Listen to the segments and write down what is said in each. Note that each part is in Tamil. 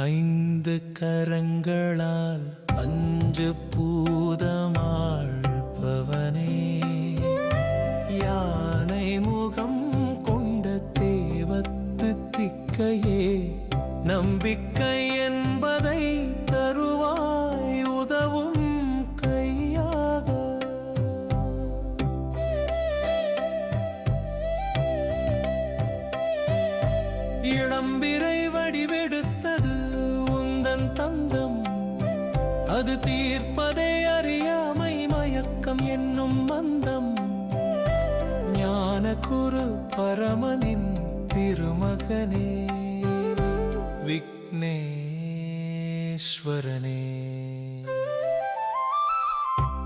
ஐந்து கரங்களால் அஞ்சு பூதமாழ்பவனே யானை முகம் கொண்ட தேவத்து திக்கையே நம்பிக்கை என்பதை அது தீர்ப்பதே அறியாமை மயக்கம் என்னும் மந்தம். ஞான குரு பரமனின் திருமகனே விக்னேஸ்வரனே.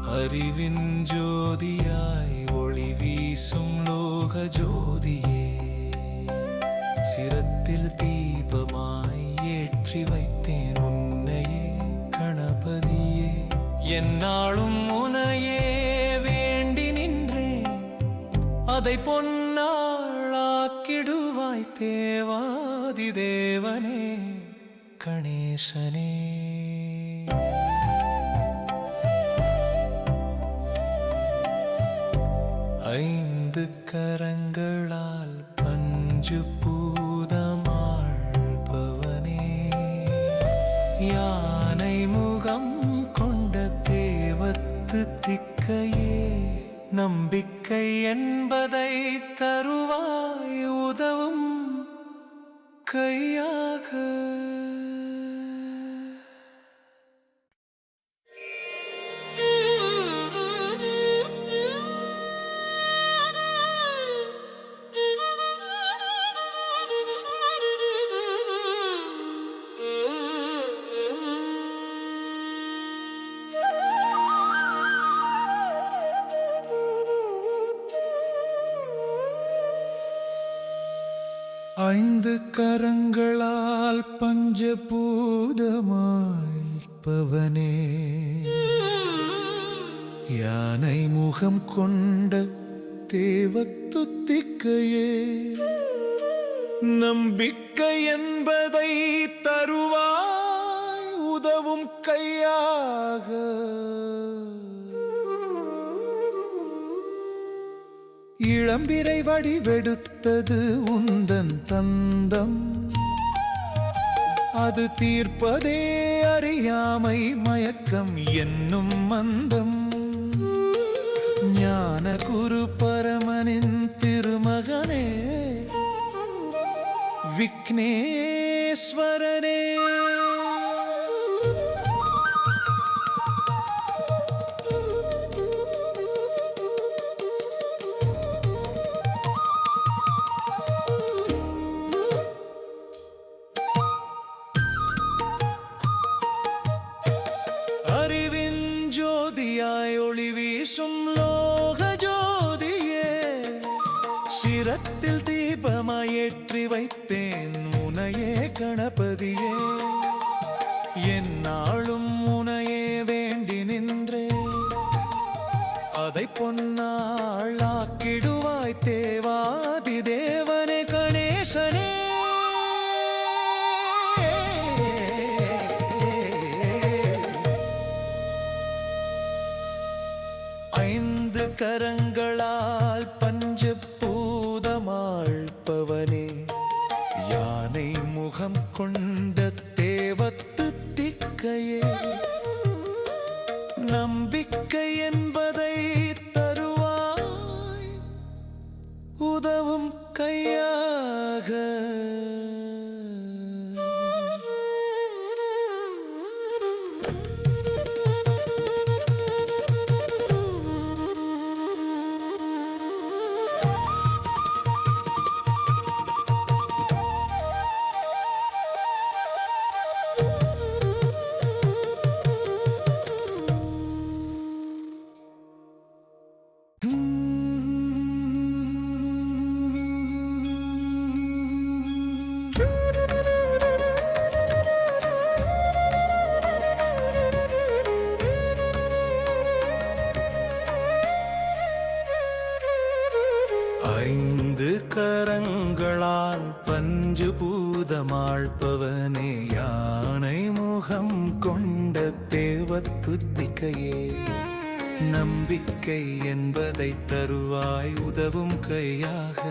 அறிவின் ஜோதியாய் ஒளி வீசும் லோக ஜோதியே சிரத்தில் தீபமாய் ஏற்றி வைத்தேன் என்னாலும் முனையே வேண்டி நின்றேன். அதை பொன்னாளாக்கிடுவாய் தேவாதி தேவனே கணேசனே. ஐந்து கரங்களால் பஞ்சு பூ நம்பிக்கை என்பதை தருவாய் உதவும் கையாக. ஐந்து கரங்களால் பஞ்சபூதமாய்ப்பவனே யானை முகம் கொண்ட தேவத்துத்திக்கையே. நம்பிக்கை என்பதை தருவாய் உதவும் கையாக. இளம்பிரை வடிவெடுத்தது உந்தன் தந்தம். அது தீர்ப்பதே அறியாமை மயக்கம் என்னும் மந்தம். ஞான குரு பரமனின் திருமகனே விக்னேஸ்வரனே. வீசும் லோக ஜோதியே சிரத்தில் தீபமாயேற்றி வைத்தேன் உனையே கணபதியே. என்னாலும் உனையே வேண்டி நின்றே அதை பொன்னாள் ஆக்கிடுவாய் தேவாதி தேவனே கணேசனே. கரங்களால் பஞ்ச பூதமாழ்பவனே யானை முகம் கொண்ட தேவத்து திக்கையே நம்பிக்கை பஞ்சு பஞ்சபூதமாழ்பவனே யானை முகம் கொண்ட தேவத்துத்திக்கையே நம்பிக்கை என்பதை தருவாய் உதவும் கையாக.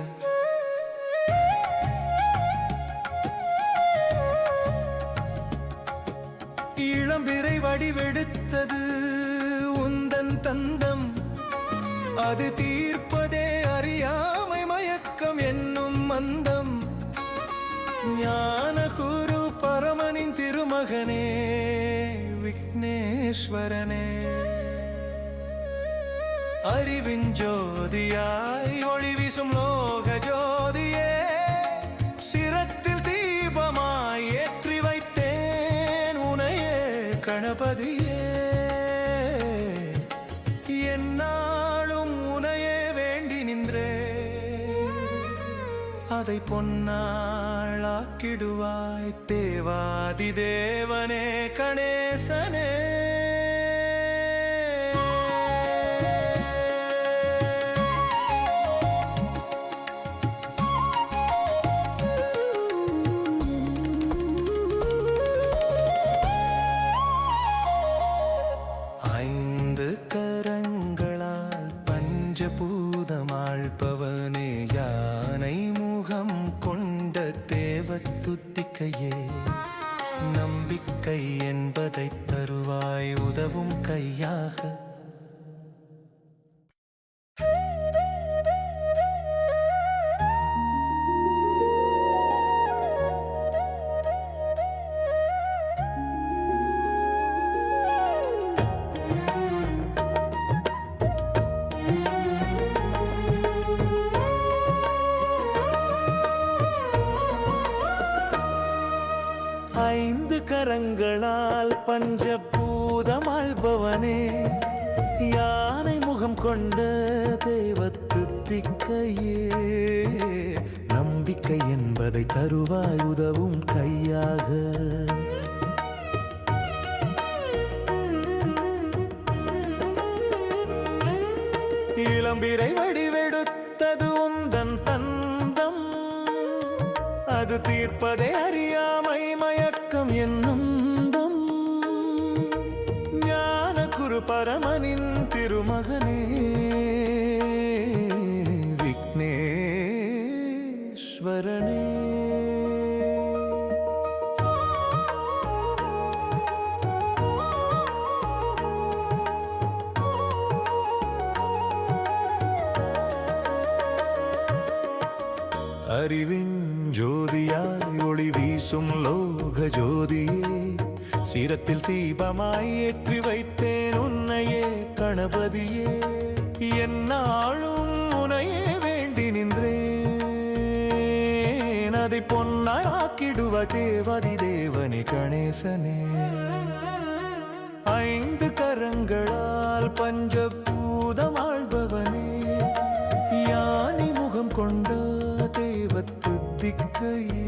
இளம்பிறை வடிவெடுத்தது உந்தன் தந்தம். அது தீர்ப்பதே அறியாமை மயக்கம் என்னும் மந்தம். ஞானகுரு பரமனின் திருமகனே விக்னேஸ்வரனே. அறிவின் ஜோதியாய் ஒளி வீசும் அதை பொன்னாளாக்கிடுவாய். தேவாதி தேவனே கணேசனே. தேவத்துத்திக்கையே நம்பிக்கை என்பதை தருவாய் உதவும் கையாக. ஐந்து கரங்களால் பஞ்சபூதம் ஆள்பவனே யானை முகம் கொண்ட தேவத்து திக்கையே நம்பிக்கை என்பதை தருவாய் உதவும் கையாக. இளம்பிரை வடிவெடுத்தது உந்தன் தந்தம் அது தீர்ப்பதை அறி என்னந்தம் ஞான குரு பரமனின் திருமகனே. விக்னேஸ்வரனே. அறிவின் ஜோதியாய் ஒளி வீசும் லோ லோக ஜோதியே சிரத்தில் தீபமாய் ஏற்றி வைத்தேன் உன்னையே கணபதியே என்னாலும் உனையே வேண்டி நின்றேன் அதை பொன்னாய் ஆக்கிடுவ தேவதி தேவனே கணேசனே ஐந்து கரங்களால் பஞ்சபூதம் ஆள்பவனே யானை முகம் கொண்ட தேவத்து திக்கையே